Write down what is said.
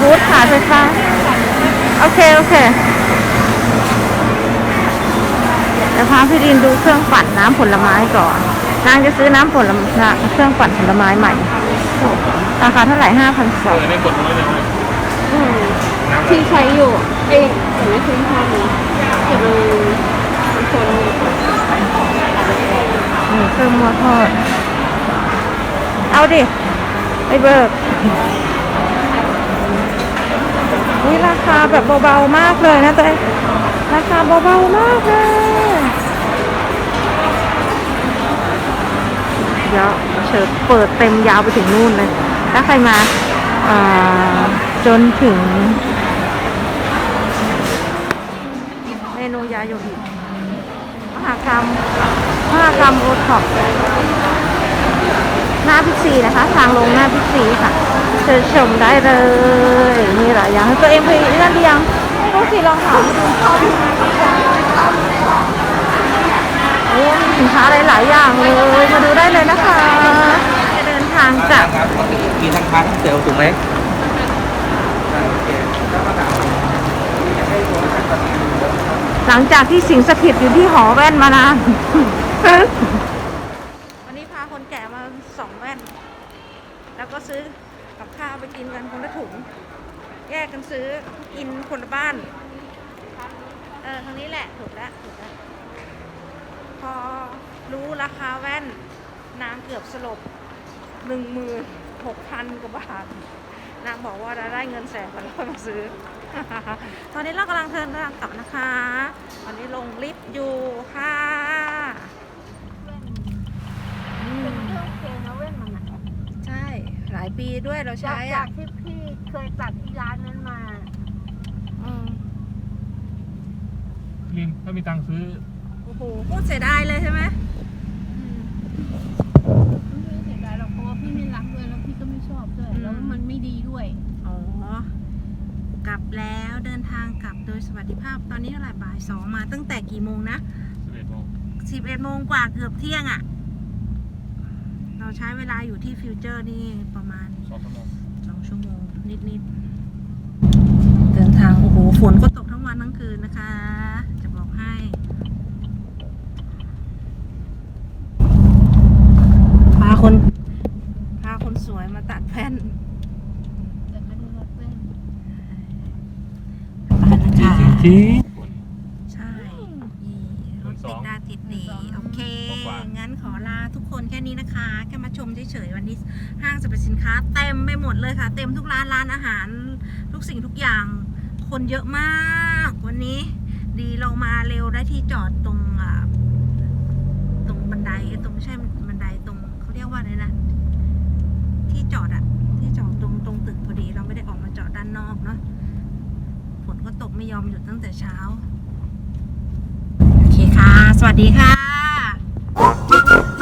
บูธขายไฟฟ้า โอเค โอเคเดี๋ยวพาพี่ดินดูเครื่องปั่นน้ำผลไม้ก่อน นางจะซื้อน้ำผลไม้เครื่องปั่นผลไม้ใหม่ ราคาเท่าไหร่ห้าพันสองไม่กดตรงนี้เลยที่ใช้อยู่ เอ้ยแต่ไม่คุ้มค่าเลยเก็บเลยคนนี่เครื่องมัวทอด เอาดิ ไปเบิก อุ้ยราคาแบบเบาๆมากเลยนะเต้ราคาเบาๆมากเลยเดี๋ยวเชิญเปิดเต็มยาวไปถึงนู่นเลย ถ้าใครมาจนถึงเมนูยาโยอิมหากรรมมหากรรมโอท็อปหน้าพิกซีนะคะ ทางลงหน้าพิกซีค่ะ เชิญชมได้เลยมีหลายอย่างตัวเองไปนั่นหรือยังต้องสีลองถามดูโอ้มีสินค้าหลายๆอย่างเลยมาดูได้เลยนะคะจะเดินทางกลับครับมีทั้งพาร์ททั้งเซลล์ถูกไหมหลังจากที่สิงสถิตอยู่ที่หอแว่นมานาน วันนี้พาคนแก่มาสองแว่น แล้วก็ซื้อ กับข้าวไปกินกันคนละถุง แยกกันซื้อกินคนละบ้าน เออทางนี้แหละถูกแล้วถูกแล้วพอรู้ราคาแว่นนางเกือบสลบหนึ่งหมื่นหกพันกว่าบาท นางบอกว่าได้เงินแสนแล้วค่อยมาซื้อ ตอนนี้เรากำลังเดินทางกลับนะคะวันนี้ลงลิฟต์อยู่ค่ะอืม เครื่องเคนเว้นมันอะ ใช่ หลายปี ด้วยเราจาใช้กจาอะกที่พี่เคยตัดที่ร้านนั้นมาอืมลินถ้ามีตังค์ซื้อโอ้โหพูดเสียดายเลยใช่ไหมอืมไม่เสียดายหรอกเพราะว่าพี่ไม่รักด้วยแล้วพี่ก็ไม่ชอบด้วยอืมแล้วมันไม่ดีด้วยอ๋อกลับแล้วเดินทางกลับโดยสวัสดิภาพตอนนี้เท่าไหร่บ่ายสองมาตั้งแต่กี่โมงนะ11โมงสิบเอ็ดโมงกว่าเกือบเที่ยงอะ่ะ เราใช้เวลาอยู่ที่ฟิวเจอร์นี่ประมาณสองชั่วโมงสองชั่วโมงนิดๆเดินทางโอ้โหฝนก็ตกทั้งวันทั้งคืนนะคะ จะบอกให้พาคนพาคนสวยมาตัดแผ่นแต่ไม่ได้รักแว่น ไปนะคะ จี ใช่นี่ รถติดได้ติดดีโอเคงั้นขอลาทุกคนแค่นี้นะคะแค่มาชมเฉยๆวันนี้ห้างสรรพสินค้าเต็มไปหมดเลยค่ะ เต็มทุกร้านร้านอาหาร ทุกสิ่งทุกอย่างคนเยอะมากวันนี้ ดีเรามาเร็วได้ที่จอดตรงอ่าตรงบันไดตรงไม่ใช่บันไดตรงเขาเรียกว่าอะไรนะ ที่จอดอะที่จอดตรงตรงตึกพอดีเราไม่ได้ออกมาจอดด้านนอกเนาะฝนก็ตกไม่ยอมหยุดตั้งแต่เช้าโอเคค่ะ สวัสดีค่ะ